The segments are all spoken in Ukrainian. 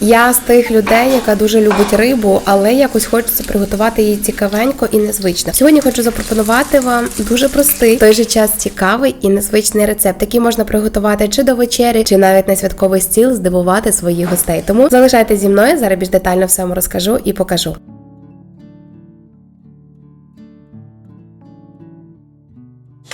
Я з тих людей, яка дуже любить рибу, але якось хочеться приготувати її цікавенько і незвично. Сьогодні хочу запропонувати вам дуже простий, в той же час цікавий і незвичний рецепт, який можна приготувати чи до вечері, чи навіть на святковий стіл здивувати своїх гостей. Тому залишайтеся зі мною, зараз більш детально все вам розкажу і покажу.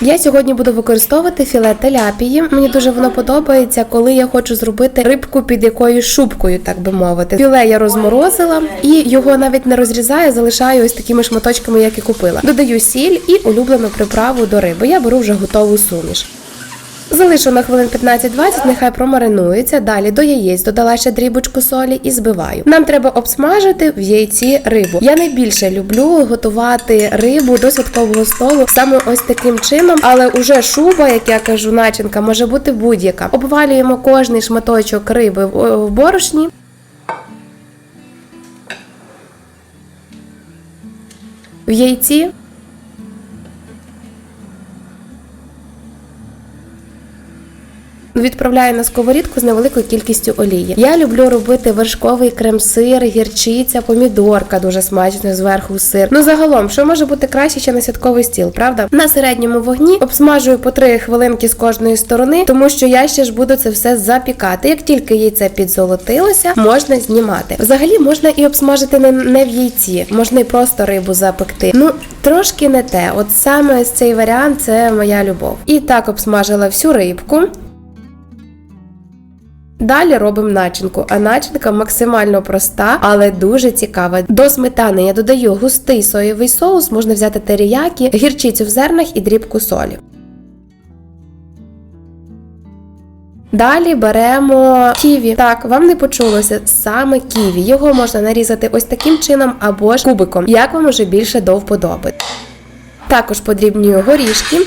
Я сьогодні буду використовувати філе теляпії. Мені дуже воно подобається, коли я хочу зробити рибку під якоюсь шубкою, так би мовити. Філе я розморозила і його навіть не розрізаю, залишаю ось такими шматочками, як і купила. Додаю сіль і улюблену приправу до риби. Я беру вже готову суміш. Залишу на хвилин 15-20, нехай промаринується. Далі до яєць додала ще дрібочку солі і збиваю. Нам треба обсмажити в яйці рибу. Я найбільше люблю готувати рибу до святкового столу саме ось таким чином, але уже шуба, як я кажу, начинка може бути будь-яка. Обвалюємо кожний шматочок риби в в борошні. В яйці Відправляю на сковорідку з невеликою кількістю олії. Я люблю робити вершковий крем-сир, гірчиця, помідорка дуже смачно зверху сир. Ну загалом, що може бути краще ще на святковий стіл, правда? На середньому вогні обсмажую по 3 хвилинки з кожної сторони, тому що я ще ж буду це все запікати. Як тільки яйце підзолотилося, можна знімати. Взагалі можна і обсмажити не, в яйці, можна і просто рибу запекти. Ну трошки не те. От саме цей варіант це моя любов. І так обсмажила всю рибку. Далі робимо начинку, а начинка максимально проста, але дуже цікава. До сметани я додаю густий соєвий соус, можна взяти теріякі, гірчицю в зернах і дрібку солі. Далі беремо ківі. Так, вам не почулося саме ківі. Його можна нарізати ось таким чином або ж кубиком, як вам уже більше до вподоби. Також подрібнюю горішки.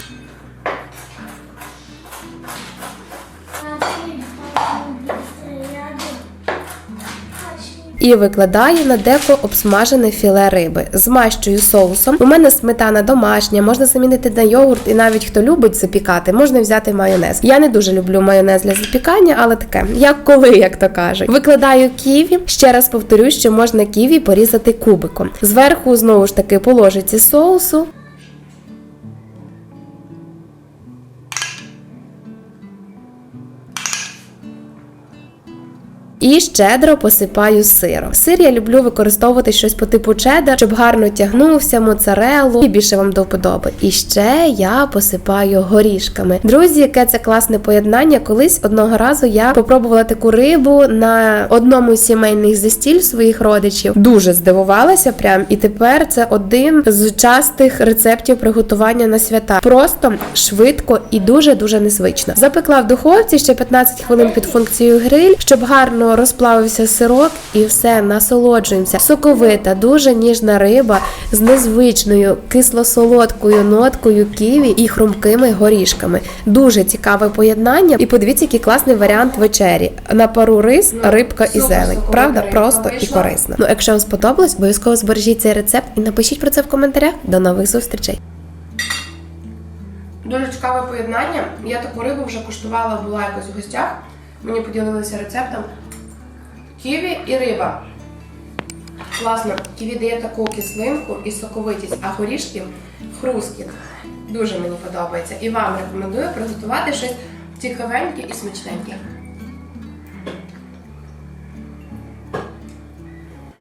І викладаю на деко обсмажене філе риби. Змащую соусом. У мене сметана домашня, можна замінити на йогурт, і навіть хто любить запікати, можна взяти майонез. Я не дуже люблю майонез для запікання, але таке, як коли, як то кажуть. Викладаю ківі. Ще раз повторю, що можна ківі порізати кубиком. Зверху знову ж таки по ложиці соусу. І щедро посипаю сиром. Сир я люблю використовувати щось по типу чеддер, щоб гарно тягнувся, моцарелу і більше вам до вподоби. І ще я посипаю горішками. Друзі, яке це класне поєднання. Колись одного разу я попробувала таку рибу на одному з сімейних застіль своїх родичів. Дуже здивувалася прям, і тепер це один з частих рецептів приготування на свята. Просто швидко і дуже дуже незвично. Запекла в духовці ще 15 хвилин під функцією гриль, щоб гарно розплавився сирок і все насолоджуємося. Соковита, дуже ніжна риба з незвичною кисло-солодкою ноткою ківі і хрумкими горішками. Дуже цікаве поєднання. І подивіться, який класний варіант вечері. На пару рис, рибка і зелень. Правда, просто і корисно. Ну, якщо вам сподобалось, обов'язково збережіть цей рецепт і напишіть про це в коментарях. До нових зустрічей. Дуже цікаве поєднання. Я таку рибу вже куштувала, була якось в гостях. Мені поділилися рецептом. Ківі і риба. Класно, ківі дає таку кислинку і соковитість, а горішки хрусткі. Дуже мені подобається. І вам рекомендую приготувати щось цікавеньке і смачненьке.